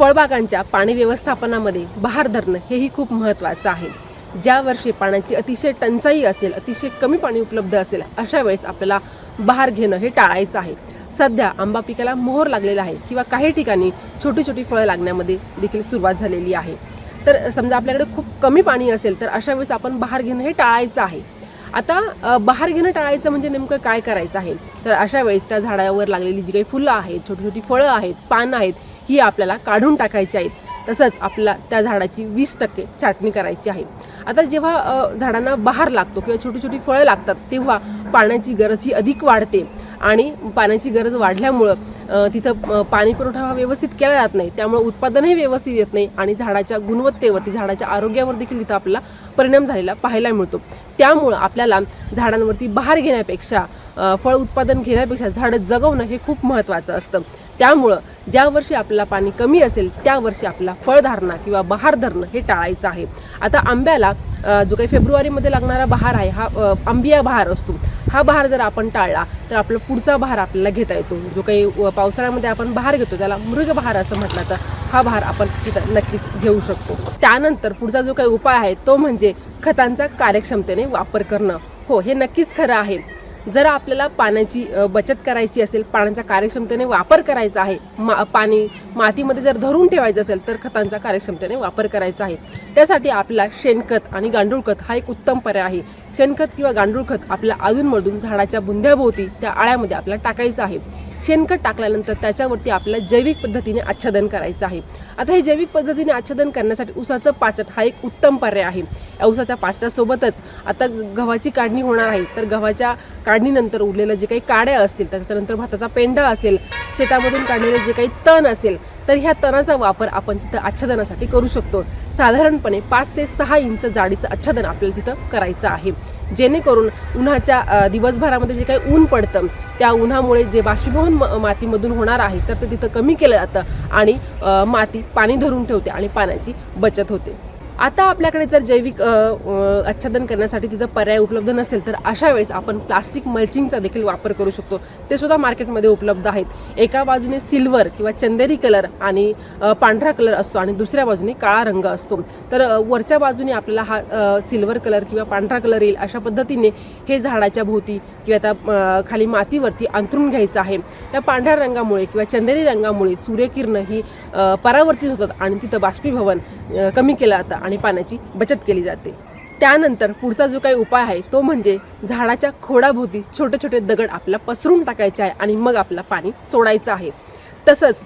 फळबागांच्या पाणी व्यवस्थापनामध्ये बहार धरणं हेही खूप महत्त्वाचं आहे. ज्या वर्षी पाण्याची अतिशय टंचाई असेल अतिशय कमी पाणी उपलब्ध असेल अशा वेळेस आपल्याला बहार घेणं हे टाळायचं आहे. सध्या आंबा पिकाला मोहर लागलेला आहे किंवा काही ठिकाणी छोटी छोटी फळं लागण्यामध्ये देखील सुरुवात झालेली आहे. तर समजा आपल्याकडे खूप कमी पाणी असेल तर अशा वेळेस आपण बहार घेणं हे टाळायचं आहे. आता बहार घेणं टाळायचं म्हणजे नेमकं काय करायचं आहे? तर अशा वेळेस त्या झाडावर लागलेली जी काही फुलं आहेत छोटी छोटी फळं आहेत पानं आहेत ही आपल्याला काढून टाकायची आहेत. तसंच आपल्याला त्या झाडाची वीस टक्के छाटणी करायची आहे. आता जेव्हा झाडांना बहार लागतो किंवा छोटी छोटी फळं लागतात तेव्हा पाण्याची गरज ही अधिक वाढते. आणि पाण्याची गरज वाढल्यामुळं तिथं पाणी पुरवठा हा व्यवस्थित केला जात नाही. त्यामुळे उत्पादनही व्यवस्थित येत नाही आणि झाडाच्या गुणवत्तेवरती झाडाच्या आरोग्यावर देखील तिथं आपल्याला परिणाम झालेला पाहायला मिळतो. त्यामुळं आपल्याला झाडांवरती बहार घेण्यापेक्षा फळ उत्पादन घेण्यापेक्षा झाडं जगवणं हे खूप महत्त्वाचं असतं. त्यामुळं ज्या वर्षी आपल्याला पाणी कमी असेल त्या वर्षी आपला फळधारणा किंवा बहार धरणं हे टाळायचं आहे. आता आंब्याला जो काही फेब्रुवारीमध्ये लागणारा बहार आहे हा आंबिया बहार असतो. हा बहार जर आपण टाळला तर आपला पुढचा बहार आपल्याला घेता येतो. जो काही पावसाळ्यामध्ये आपण बहार घेतो त्याला मृग बहार असं म्हटलं तर हा बहार आपण तिथं नक्कीच घेऊ शकतो. त्यानंतर पुढचा जो काही उपाय आहे तो म्हणजे खतांचा कार्यक्षमतेने वापर करणं. हो हे नक्कीच खरं आहे. जर आपल्याला पाण्याची बचत करायची असेल पाण्याचा कार्यक्षमतेने वापर करायचा आहे मा पाणी मातीमध्ये जर धरून ठेवायचं असेल तर खतांचा कार्यक्षमतेने वापर करायचा आहे. त्यासाठी आपला शेणखत आणि गांडूळ हा एक उत्तम पर्याय आहे. शेणखत किंवा गांडूळ खत आपल्या अधूनमधून झाडाच्या बुंध्याभोवती त्या आळ्यामध्ये आपल्याला टाकायचं आहे. शेणखत टाकल्यानंतर त्याच्यावरती आपल्याला जैविक पद्धतीने आच्छादन करायचं आहे. आता हे जैविक पद्धतीने आच्छादन करण्यासाठी उसाचं पाचट हा एक उत्तम पर्याय आहे. या उसाच्या पाचटासोबतच आता गव्हाची काढणी होणार आहे. तर गव्हाच्या काढणीनंतर उरलेलं जे काही काड्या असतील त्याच्यानंतर भाताचा पेंढा असेल शेतामधून काढलेलं जे काही तण असेल तर ह्या तणाचा वापर आपण तिथं आच्छादनासाठी करू शकतो. साधारणपणे पाच ते सहा इंच जाडीचं आच्छादन आपल्याला तिथं करायचं आहे. जेणेकरून उन्हाच्या दिवसभरामध्ये जे काही ऊन पडतं त्या उन्हामुळे जे बाष्पीभवन म- मातीमधून होणार आहे तर ते तिथं कमी केलं जातं आणि माती पाणी धरून ठेवते आणि पाण्याची बचत होते. आता आपल्याकडे जर जैविक आच्छादन करण्यासाठी तिथं पर्याय उपलब्ध नसेल तर अशा वेळेस आपण प्लास्टिक मल्चिंगचा देखील वापर करू शकतो. ते सुद्धा मार्केटमध्ये उपलब्ध आहेत. एका बाजूने सिल्वर किंवा चंदेरी कलर आणि पांढरा कलर असतो आणि दुसऱ्या बाजूने काळा रंग असतो. तर वरच्या बाजूने आपल्याला हा सिल्वर कलर किंवा पांढरा कलर येईल अशा पद्धतीने हे झाडाच्या भोवती किंवा त्या खाली मातीवरती अंथरून घ्यायचं आहे. त्या पांढऱ्या रंगामुळे किंवा चंदेरी रंगामुळे सूर्यकिरणं ही परावर्तित होतात आणि तिथं बाष्पीभवन कमी केलं जातं आणि पाण्याची बचत केली जाते. त्यानंतर पुढचा जो काही उपाय आहे तो म्हणजे झाडाच्या खोडाभोवती छोटे छोटे दगड आपला पसरून टाकायचे आहे आणि मग आपला पाणी सोडायचं आहे. तसंच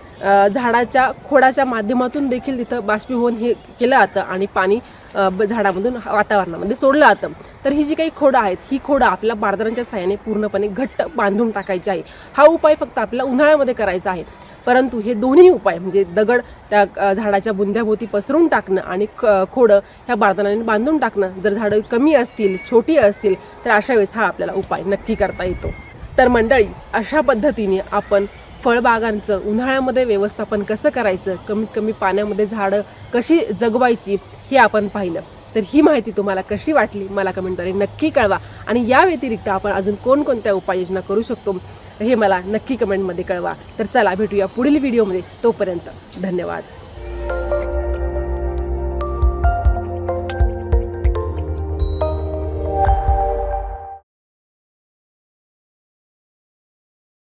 झाडाच्या खोडाच्या माध्यमातून देखील तिथं बाष्पीभवन हे केलं जातं आणि पाणी ब- झाडामधून वातावरणामध्ये सोडलं जातं. तर ही जी काही खोडं आहेत ही खोडं आपल्या बारदारांच्या साह्याने पूर्णपणे घट्ट बांधून टाकायची आहे. हा उपाय फक्त आपल्याला उन्हाळ्यामध्ये करायचा आहे. परंतु हे दोन्ही उपाय म्हणजे दगड त्या झाडाच्या बुंध्याभोवती पसरून टाकणं आणि ख खोडं ह्या बारदानाने बांधून टाकणं. जर झाडं कमी असतील छोटी असतील तर अशा वेळेस हा आपल्याला उपाय नक्की करता येतो. तर मंडळी अशा पद्धतीने आपण फळबागांचं उन्हाळ्यामध्ये व्यवस्थापन कसं करायचं कमीत कमी पाण्यामध्ये झाडं कशी जगवायची हे आपण पाहिलं. तर ही माहिती तुम्हाला कशी वाटली मला कमेंटद्वारे नक्की कळवा. आणि या व्यतिरिक्त आपण अजून कोणकोणत्या उपाययोजना करू शकतो हे मला नक्की कमेंटमध्ये कळवा. तर चला भेटूया पुढील व्हिडिओमध्ये तोपर्यंत धन्यवाद.